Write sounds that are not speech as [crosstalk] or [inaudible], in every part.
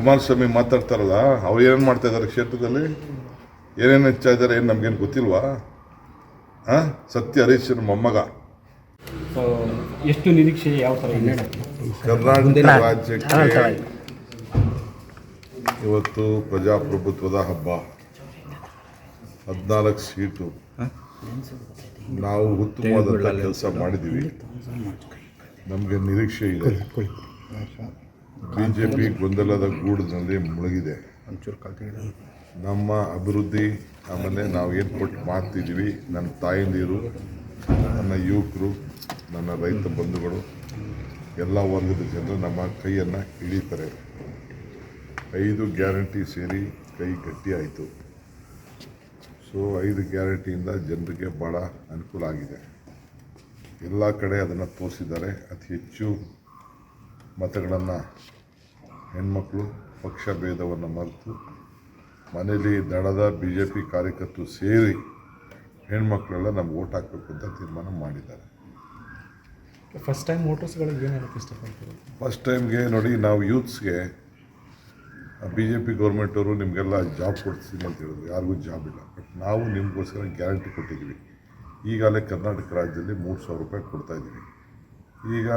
ಕುಮಾರಸ್ವಾಮಿ ಮಾತಾಡ್ತಾರಲ್ಲ ಅವ್ರು ಏನೇನು ಮಾಡ್ತಾ ಇದ್ದಾರೆ ಕ್ಷೇತ್ರದಲ್ಲಿ? ಏನೇನು ಹೆಚ್ಚಾ ಇದ್ದಾರೆ ಏನು ನಮ್ಗೇನು ಗೊತ್ತಿಲ್ವಾ? ಹಾಂ ಸತ್ಯ ಹರೀಶನ ಮೊಮ್ಮಗ. ಸೊ ಎಷ್ಟು ನಿರೀಕ್ಷೆ ಯಾವ ಥರ ಇದೆ? ಕರ್ನಾಟಕ ರಾಜ್ಯಕ್ಕೆ ಇವತ್ತು ಪ್ರಜಾಪ್ರಭುತ್ವದ ಹಬ್ಬ. ಹದಿನಾಲ್ಕು ಸೀಟು. ನಾವು ಉತ್ತಮವಾದಂಥ ಕೆಲಸ ಮಾಡಿದ್ದೀವಿ ನಮಗೆ ನಿರೀಕ್ಷೆ ಇದೆ. ಬಿ ಜೆ ಪಿ ಗೊಂದಲದ ಗೂಡಿನಲ್ಲಿ ಮುಳುಗಿದೆ. ನಮ್ಮ ಅಭಿವೃದ್ಧಿ ಆಮೇಲೆ ನಾವು ಏನು ಕೊಟ್ಟು ಮಾಡ್ತಿದ್ದೀವಿ ನನ್ನ ತಾಯಂದಿರು ನನ್ನ ಯುವಕರು ನನ್ನ ರೈತ ಬಂಧುಗಳು ಎಲ್ಲ ವರ್ಗದ ಜನರು ನಮ್ಮ ಕೈಯನ್ನು ಹಿಡಿತಾರೆ. ಐದು ಗ್ಯಾರಂಟಿ ಸೇರಿ ಕೈ ಗಟ್ಟಿ ಆಯಿತು. ಸೊ ಐದು ಗ್ಯಾರಂಟಿಯಿಂದ ಜನರಿಗೆ ಭಾಳ ಅನುಕೂಲ ಆಗಿದೆ. ಎಲ್ಲ ಕಡೆ ಅದನ್ನು ತೋರಿಸಿದ್ದಾರೆ. ಅತಿ ಹೆಚ್ಚು ಮತಗಳನ್ನು ಹೆಣ್ಮಕ್ಳು ಪಕ್ಷ ಭೇದವನ್ನು ಮರೆತು ಮನೇಲಿ ದಡದ ಬಿ ಜೆ ಪಿ ಕಾರ್ಯಕರ್ತರು ಸೇರಿ ಹೆಣ್ಮಕ್ಳೆಲ್ಲ ನಮ್ಗೆ ಓಟ್ ಹಾಕಬೇಕು ಅಂತ ತೀರ್ಮಾನ ಮಾಡಿದ್ದಾರೆ. ಫಸ್ಟ್ ಟೈಮ್ ವೋಟರ್ಸ್ಗಳಿಗೆ ಏನು ಇಷ್ಟಪಡ್ತೀವಿ ಫಸ್ಟ್ ಟೈಮ್ಗೆ ನೋಡಿ ನಾವು ಯೂತ್ಸ್ಗೆ ಬಿ ಜೆ ಪಿ ಗೌರ್ಮೆಂಟವರು ನಿಮಗೆಲ್ಲ ಜಾಬ್ ಕೊಡ್ತೀನಿ ಅಂತ ಹೇಳಿದ್ರು. ಯಾರಿಗೂ ಜಾಬ್ ಇಲ್ಲ. ಬಟ್ ನಾವು ನಿಮಗೋಸ್ಕರ ಗ್ಯಾರಂಟಿ ಕೊಟ್ಟಿದ್ದೀವಿ. ಈಗಾಗಲೇ ಕರ್ನಾಟಕ ರಾಜ್ಯದಲ್ಲಿ ಮೂರು ಸಾವಿರ ರೂಪಾಯಿ ಕೊಡ್ತಾಯಿದ್ದೀವಿ ಈಗ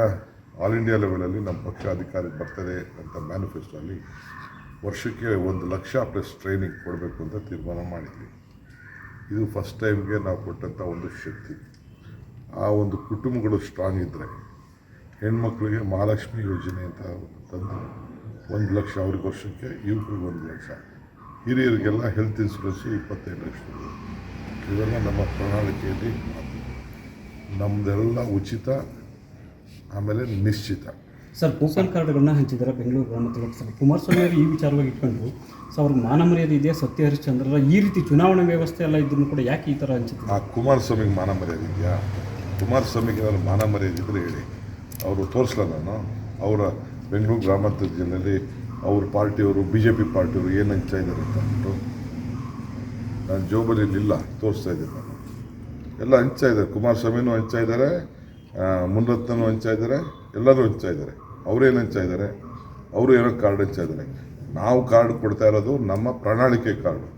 ಆಲ್ ಇಂಡಿಯಾ ಲೆವೆಲಲ್ಲಿ ನಮ್ಮ ಪಕ್ಷ ಅಧಿಕಾರಕ್ಕೆ ಬರ್ತದೆ ಅಂತ ಮ್ಯಾನಿಫೆಸ್ಟೋಲ್ಲಿ ವರ್ಷಕ್ಕೆ ಒಂದು ಲಕ್ಷ ಪ್ಲಸ್ ಟ್ರೈನಿಂಗ್ ಕೊಡಬೇಕು ಅಂತ ತೀರ್ಮಾನ ಮಾಡಿದ್ವಿ. ಇದು ಫಸ್ಟ್ ಟೈಮ್ಗೆ ನಾವು ಕೊಟ್ಟಂಥ ಒಂದು ಶಕ್ತಿ. ಆ ಒಂದು ಕುಟುಂಬಗಳು ಸ್ಟ್ರಾಂಗ್ ಇದ್ದರೆ ಹೆಣ್ಮಕ್ಳಿಗೆ ಮಹಾಲಕ್ಷ್ಮಿ ಯೋಜನೆ ಅಂತ ತಂದು ಒಂದು ಲಕ್ಷ, ಅವ್ರಿಗೆ ವರ್ಷಕ್ಕೆ ಯುವಕರಿಗೆ ಒಂದು ಲಕ್ಷ. ಹಿರಿಯರಿಗೆಲ್ಲ ಹೆಲ್ತ್ ಇನ್ಸೂರೆನ್ಸ್ ಇಪ್ಪತ್ತೈದು ಲಕ್ಷ ಇವೆಲ್ಲ ನಮ್ಮ ಪ್ರಣಾಳಿಕೆಯಲ್ಲಿ ನಮ್ಮದೆಲ್ಲ ಉಚಿತ ಆಮೇಲೆ ನಿಶ್ಚಿತ. ಸರ್ ಕೂಪನ್ ಕಾರ್ಡ್ಗಳನ್ನ ಹಂಚಿದ್ದಾರೆ ಬೆಂಗಳೂರು ಗ್ರಾಮಾಂತರ ಲೋಕಸಭೆ. ಕುಮಾರಸ್ವಾಮಿ ಅವರು ಈ ವಿಚಾರವಾಗಿ ಇಟ್ಕೊಂಡು ಸೊ ಅವ್ರಿಗೆ ಮಾನಮರ್ಯಾದೆ ಇದೆಯಾ? ಸತ್ಯ ಹರಿಶ್ಚಂದ್ರರ ಈ ರೀತಿ ಚುನಾವಣಾ ವ್ಯವಸ್ಥೆ ಎಲ್ಲ ಇದ್ರೂ ಕೂಡ ಯಾಕೆ ಈ ಥರ ಹಂಚಿದ್ರು? ಆ ಕುಮಾರಸ್ವಾಮಿಗೆ ಮಾನ ಮರ್ಯಾದೆ ಇದೆಯಾ? ಕುಮಾರಸ್ವಾಮಿಗೆ ಏನಾದ್ರು ಮಾನ ಮರ್ಯಾದೆ ಇದ್ದರೆ ಹೇಳಿ. ಅವರು ತೋರಿಸಲ್ಲ ನಾನು? ಅವರ ಬೆಂಗಳೂರು ಗ್ರಾಮಾಂತರ ಜಿಲ್ಲೆಯಲ್ಲಿ ಅವ್ರ ಪಾರ್ಟಿಯವರು ಬಿ ಜೆ ಪಿ ಪಾರ್ಟಿಯವರು ಏನು ಹಂಚ್ತಾ ಇದ್ದಾರೆ ಅಂತ ಅಂದ್ಬಿಟ್ಟು ನಾನು ಜೋಬಲ್ಲಿ ಇಲ್ಲ ತೋರಿಸ್ತಾ ಇದ್ದೀನಿ ನಾನು. ಎಲ್ಲ ಹಂಚ್ತಾ ಇದ್ದಾರೆ. ಕುಮಾರಸ್ವಾಮಿನೂ ಹಂಚ್ತಾ ಇದ್ದಾರೆ. ಆ, ಮುನರತ್ನನೂ ಹಂಚ್ತಾ ಇದ್ದಾರೆ ಎಲ್ಲರೂ ಹಂಚ್ತಾ ಇದ್ದಾರೆ. ಅವರೇನು ಹಂಚ್ತಾ ಇದ್ದಾರೆ? ಅವರು ಏನೋ ಕಾರ್ಡ್ ಹಂಚ್ತಾ ಇದ್ದಾರೆ. ನಾವು ಕಾರ್ಡ್ ಕೊಡ್ತಾ ಇರೋದು ನಮ್ಮ ಪ್ರಣಾಳಿಕೆ ಕಾರ್ಡು.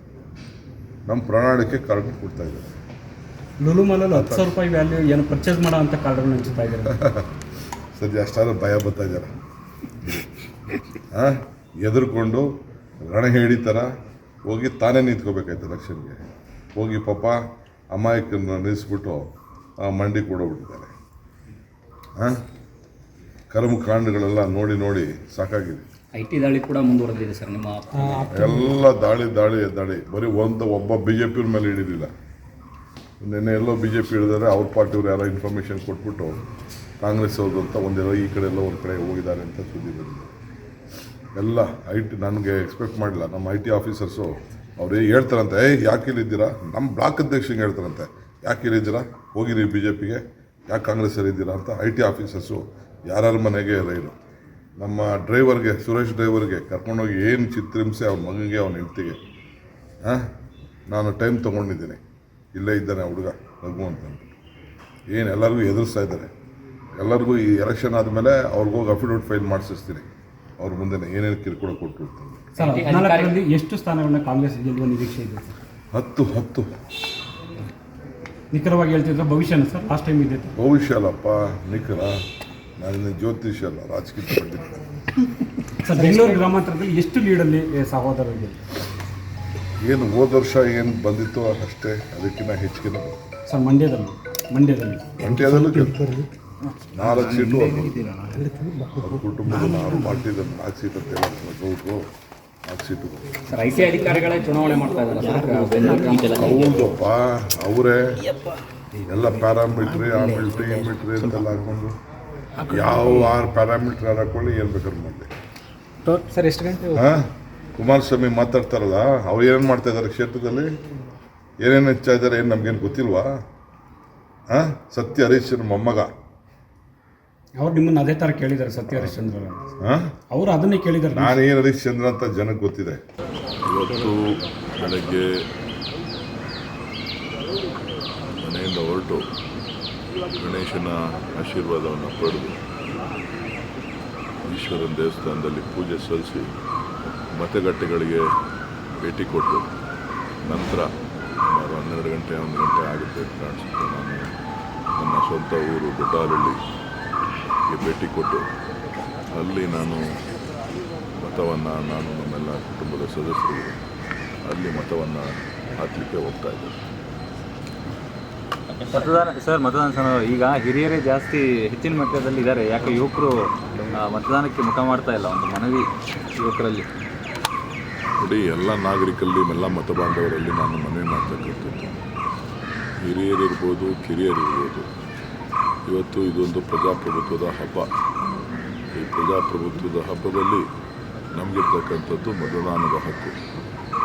ನಮ್ಮ ಪ್ರಣಾಳಿಕೆ ಕಾರ್ಡ್ ಕೊಡ್ತಾ ಇದ್ದಾರೆ. ಲುಲು ಮಾಲಲ್ಲಿ ಹತ್ತು ಸಾವಿರ ರೂಪಾಯಿ ವ್ಯಾಲ್ಯೂ ಏನು ಪರ್ಚೇಸ್ ಮಾಡೋ ಅಂತ ಕಾರ್ಡ್ಗಳನ್ನ ಹಂಚ್ತಾ ಇದ್ದಾರೆ. [laughs] ಸದ್ಯ ಅಷ್ಟಾದ್ರೂ ಭಯ ಬರ್ತಾ ಇದ್ದಾರೆ. ಹಾಂ ಎದುರ್ಕೊಂಡು ರಣಹೇಡಿ ಥರ ಹೋಗಿ ತಾನೇ ನಿಂತ್ಕೋಬೇಕಾಯ್ತು ಎಲೆಕ್ಷನ್ಗೆ ಹೋಗಿ ಪಾಪ ಅಮಾಯಕನ ನಿಲ್ಲಿಸ್ಬಿಟ್ಟು ಆ ಮಂಡಿ ಕೂಡ ಹಾಂ ಕರ್ಮಕಾಂಡಗಳೆಲ್ಲ ನೋಡಿ ನೋಡಿ ಸಾಕಾಗಿದೆ. ಐ ಟಿ ದಾಳಿ ಕೂಡ ಮುಂದುವರೆದಿದೆ ಸರ್ ನಿಮ್ಮ ಎಲ್ಲ ದಾಳಿ ದಾಳಿ ದಾಳಿ. ಬರೀ ಒಂದು ಒಬ್ಬ ಬಿ ಜೆ ಪಿಯವ್ರ ಮೇಲೆ ಹಿಡಿದಿಲ್ಲ ನಿನ್ನೆ ಎಲ್ಲೋ ಬಿ ಜೆ ಪಿ ಹಿಡಿದರೆ ಅವ್ರ ಪಾರ್ಟಿಯವ್ರು ಯಾರೋ ಇನ್ಫಾರ್ಮೇಷನ್ ಕೊಟ್ಬಿಟ್ಟು ಕಾಂಗ್ರೆಸ್ ಅವ್ರದ್ದು ಅಂತ ಒಂದೆಲ್ಲ ಈ ಕಡೆ ಎಲ್ಲ ಒಂದು ಕಡೆ ಹೋಗಿದ್ದಾರೆ ಅಂತ ಸುದ್ದಿ ಬಂದಿದೆ. ಎಲ್ಲ ಐ ಟಿ ನನಗೆ ಎಕ್ಸ್ಪೆಕ್ಟ್ ಮಾಡಿಲ್ಲ ನಮ್ಮ ಐ ಟಿ ಆಫೀಸರ್ಸು ಅವ್ರು ಹೇಳ್ತಾರಂತೆ ಏಯ್ ಯಾಕೆ ಇಲ್ಲಿದ್ದೀರಾ? ನಮ್ಮ ಬ್ಲಾಕ್ ಅಧ್ಯಕ್ಷ ಹೇಳ್ತಾರಂತೆ ಯಾಕೆ ಇಲ್ಲಿದ್ದೀರಾ? ಹೋಗಿರಿ ಬಿ ಜೆ ಪಿಗೆ ಯಾಕೆ ಕಾಂಗ್ರೆಸ್ಸಲ್ಲಿ ಇದ್ದೀರಾ ಅಂತ ಐ ಟಿ ಆಫೀಸರ್ಸು ಯಾರ್ಯಾರ ಮನೆಗೆ ರೈಲು. ನಮ್ಮ ಡ್ರೈವರ್ಗೆ ಸುರೇಶ್ ಡ್ರೈವರ್ಗೆ ಕರ್ಕೊಂಡೋಗಿ ಏನು ಚಿತ್ರಿಂಸೆ ಅವ್ನ ಮಗನಿಗೆ ಅವ್ನ ಹೆಂಡ್ತಿಗೆ. ಹಾಂ? ನಾನು ಟೈಮ್ ತೊಗೊಂಡಿದ್ದೀನಿ. ಇಲ್ಲೇ ಇದ್ದಾನೆ ಹುಡುಗ ಮಗು ಅಂತ ಏನು ಎಲ್ಲರಿಗೂ ಎದುರಿಸ್ತಾ ಇದ್ದಾರೆ. ಎಲ್ಲರಿಗೂ ಈ ಎಲೆಕ್ಷನ್ ಆದಮೇಲೆ ಅವ್ರಿಗೋಗಿ ಅಫಿಡವಿಟ್ ಫೈಲ್ ಮಾಡಿಸಿಸ್ತೀನಿ ಅವ್ರ ಮುಂದೆ ಏನೇನು ಕಿರುಕುಳ ಕೊಟ್ಟು ಎಷ್ಟು ಸ್ಥಾನಗಳನ್ನ ಕಾಂಗ್ರೆಸ್ ಗೆಲ್ಲುವ ನಿರೀಕ್ಷೆ ಇದೆ ಹತ್ತು ಹತ್ತು. ನಿಖರವಾಗಿ ಹೇಳ್ತಿದ್ರೆ ಭವಿಷ್ಯನ ಸರ್ ಲಾಸ್ಟ್ ಟೈಮ್ ಇದೆ ಭವಿಷ್ಯ ಅಲ್ಲಪ್ಪ ನಿಖರ. ನಾನು ಜ್ಯೋತಿಷ ಅಲ್ಲ ರಾಜಕೀಯ ಪಂಡಿತ. ಸರ್ ಬೆಂಗಳೂರು ಗ್ರಾಮಾಂತರದಲ್ಲಿ ಎಷ್ಟು ಲೀಡಲ್ಲಿ ಸಹೋದರರಿಗೆ? ಏನು ಹೋದ ವರ್ಷ ಏನು ಬಂದಿತ್ತು ಅಷ್ಟೇ ಅದಕ್ಕಿಂತ ಹೆಚ್ಚಿಗೆ ಸರ್ ಮಂಡ್ಯದಲ್ಲಿ ಮಂಡ್ಯದಲ್ಲಿ. ಮಂಡ್ಯದಲ್ಲೂ ಗೆಲ್ತಾರೆ ನಾಲ್ಕು ಸೀಟು. ಅವ್ರ ಕುಟುಂಬದ ನಾವು ಪಾರ್ಟಿದ ನಾಲ್ಕು ಸೀಟ್ ಅಂತ ಹೇಳೋದು. ಸರ್ ಐ ಸಿ ಅಧಿಕಾರಿಗಳೇ ಚುನಾವಣೆ ಮಾಡ್ತಾ ಇದ್ದಾರೆ ಹೌದಪ್ಪ ಅವರೇ. ಎಲ್ಲ ಪ್ಯಾರಾಮೀಟ್ರಿ ಆ ಮಿಲ್ಟ್ರಿ ಈ ಮಿಲ್ಟ್ರಿ ಅಂತೆಲ್ಲ ಹಾಕೊಂಡು ಯಾವ ಆರು ಪ್ಯಾರಾಮೀಟ್ರ್ ಯಾರು ಹಾಕೊಳ್ಳಿ ಏನು ಬೇಕಾದ್ರೂ ಸರ್ ಎಷ್ಟು ಗಂಟೆ ಹಾಂ? ಕುಮಾರಸ್ವಾಮಿ ಮಾತಾಡ್ತಾರಲ್ಲ ಅವ್ರು ಏನೇನು ಮಾಡ್ತಾ ಇದ್ದಾರೆ ಕ್ಷೇತ್ರದಲ್ಲಿ? ಏನೇನು ಹೆಚ್ಚಾ ಇದ್ದಾರೆ ಏನು ನಮಗೇನು ಗೊತ್ತಿಲ್ವಾ? ಹಾಂ? ಸತ್ಯ ಹರೀಶ್ ಮೊಮ್ಮಗ. ಅವ್ರು ನಿಮ್ಮನ್ನ ಅದೇ ಥರ ಕೇಳಿದ್ದಾರೆ ಸತ್ಯ ಹರಿಶ್ಚಂದ್ರ ಅವರು. ಅದನ್ನೇ ಕೇಳಿದ್ದಾರೆ. ನಾನು ಹರಿಶ್ಚಂದ್ರ ಅಂತ ಜನಕ್ಕೆ ಗೊತ್ತಿದೆ. ಇವತ್ತು ಬೆಳಗ್ಗೆ ಮನೆಯಿಂದ ಹೊರಟು ಗಣೇಶನ ಆಶೀರ್ವಾದವನ್ನು ಪಡೆದು ಈಶ್ವರನ ದೇವಸ್ಥಾನದಲ್ಲಿ ಪೂಜೆ ಸಲ್ಲಿಸಿ ಮತಗಟ್ಟೆಗಳಿಗೆ ಭೇಟಿ ಕೊಟ್ಟು ನಂತರ ಸುಮಾರು ಹನ್ನೆರಡು ಗಂಟೆ ಒಂದು ಗಂಟೆ ಆಗುತ್ತೆ ಕಾಣಿಸುತ್ತೆ. ನಾನು ನನ್ನ ಸ್ವಂತ ಊರು ದೊಡ್ಡಾಲಹಳ್ಳಿಗೆ ಭೇಟಿ ಕೊಟ್ಟು ಅಲ್ಲಿ ನಾನು ಮತವನ್ನು ನಾನು ನಮ್ಮೆಲ್ಲ ಕುಟುಂಬದ ಸದಸ್ಯರು ಅಲ್ಲಿ ಮತವನ್ನು ಹಾಕಲಿಕ್ಕೆ ಹೋಗ್ತಾ ಇದ್ದೆ. ಮತದಾನ ಸರ್ ಮತದಾನ ಸಮಯ ಈಗ ಹಿರಿಯರೇ ಜಾಸ್ತಿ ಹೆಚ್ಚಿನ ಮಟ್ಟದಲ್ಲಿ ಇದ್ದಾರೆ. ಯಾಕೆ ಯುವಕರು ಮತದಾನಕ್ಕೆ ಮುಖ ಮಾಡ್ತಾ ಇಲ್ಲ ಒಂದು ಮನವಿ ಯುವಕರಲ್ಲಿ? ನೋಡಿ ಎಲ್ಲ ನಾಗರಿಕರಲ್ಲಿ ಎಲ್ಲ ಮತ ಬಾಂಧವರಲ್ಲಿ ನಾನು ಮನವಿ ಮಾಡ್ತಕ್ಕಂಥದ್ದು. ಹಿರಿಯರಿರ್ಬೋದು ಕಿರಿಯರಿರ್ಬೋದು. ಇವತ್ತು ಇದೊಂದು ಪ್ರಜಾಪ್ರಭುತ್ವದ ಹಬ್ಬ. ಈ ಪ್ರಜಾಪ್ರಭುತ್ವದ ಹಬ್ಬದಲ್ಲಿ ನಮಗಿರ್ತಕ್ಕಂಥದ್ದು ಮತದಾನದ ಹಕ್ಕು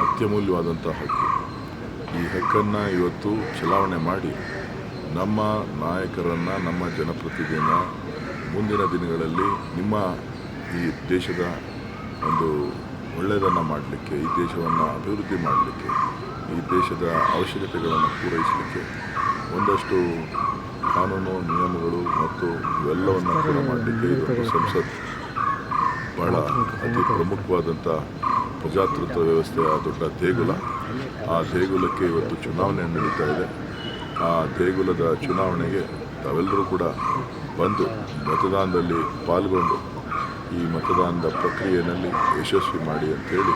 ಅತ್ಯಮೂಲ್ಯವಾದಂಥ ಹಕ್ಕು. ಈ ಹಕ್ಕನ್ನು ಇವತ್ತು ಚಲಾವಣೆ ಮಾಡಿ ನಮ್ಮ ನಾಯಕರನ್ನು, ನಮ್ಮ ಜನಪ್ರತಿನಿಧಿಯನ್ನು ಮುಂದಿನ ದಿನಗಳಲ್ಲಿ ನಿಮ್ಮ ಈ ದೇಶದ ಒಂದು ಒಳ್ಳೆಯದನ್ನು ಮಾಡಲಿಕ್ಕೆ, ಈ ದೇಶವನ್ನು ಅಭಿವೃದ್ಧಿ ಮಾಡಲಿಕ್ಕೆ, ಈ ದೇಶದ ಅವಶ್ಯಕತೆಗಳನ್ನು ಪೂರೈಸಲಿಕ್ಕೆ ಒಂದಷ್ಟು ಕಾನೂನು ನಿಯಮಗಳು ಮತ್ತು ಇವೆಲ್ಲವನ್ನು ಕೂಡ ಮಾಡಲಿಕ್ಕೆ ಇದೊಂದು ಸಂಸತ್ ಬಹಳ ಅತಿ ಪ್ರಮುಖವಾದಂಥ ಪ್ರಜಾತೃತ್ವ ವ್ಯವಸ್ಥೆಯ ದೊಡ್ಡ ದೇಗುಲ. ಆ ದೇಗುಲಕ್ಕೆ ಇವತ್ತು ಚುನಾವಣೆ ನಡೀತಾ ಇದೆ. ಆ ದೇಗುಲದ ಚುನಾವಣೆಗೆ ತಾವೆಲ್ಲರೂ ಕೂಡ ಬಂದು ಮತದಾನದಲ್ಲಿ ಪಾಲ್ಗೊಂಡು ಈ ಮತದಾನದ ಪ್ರಕ್ರಿಯೆಯಲ್ಲಿ ಯಶಸ್ವಿ ಮಾಡಿ ಅಂತೇಳಿ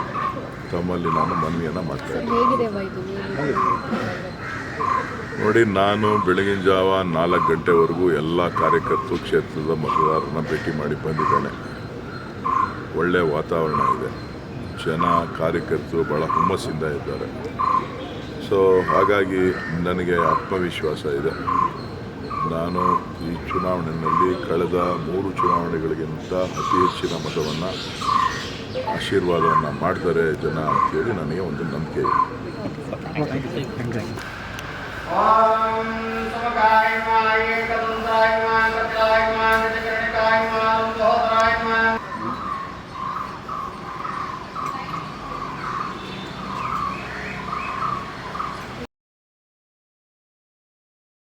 ತಮ್ಮಲ್ಲಿ ನಾನು ಮನವಿಯನ್ನು ಮಾಡ್ತಾ ಇದ್ದೀನಿ. ನೋಡಿ, ನಾನು ಬೆಳಗಿನ ಜಾವ ನಾಲ್ಕು ಗಂಟೆವರೆಗೂ ಎಲ್ಲ ಕಾರ್ಯಕರ್ತರು ಕ್ಷೇತ್ರದ ಮತದಾರರನ್ನ ಭೇಟಿ ಮಾಡಿ ಬಂದಿದ್ದೇನೆ. ಒಳ್ಳೆಯ ವಾತಾವರಣ ಇದೆ. ಜನ, ಕಾರ್ಯಕರ್ತರು ಭಾಳ ಹುಮ್ಮಸ್ಸಿಂದ ಇದ್ದಾರೆ. ಸೊ ಹಾಗಾಗಿ ನನಗೆ ಆತ್ಮವಿಶ್ವಾಸ ಇದೆ. ನಾನು ಈ ಚುನಾವಣೆಯಲ್ಲಿ ಕಳೆದ ಮೂರು ಚುನಾವಣೆಗಳಿಗಿಂತ ಅತಿ ಹೆಚ್ಚಿನ ಮತವನ್ನು, ಆಶೀರ್ವಾದವನ್ನು ಮಾಡ್ತಾರೆ ಜನ ಅಂತೇಳಿ ನನಗೆ ಒಂದು ನಂಬಿಕೆ ಇದೆ. ॐ समकाय माय कदन्ताय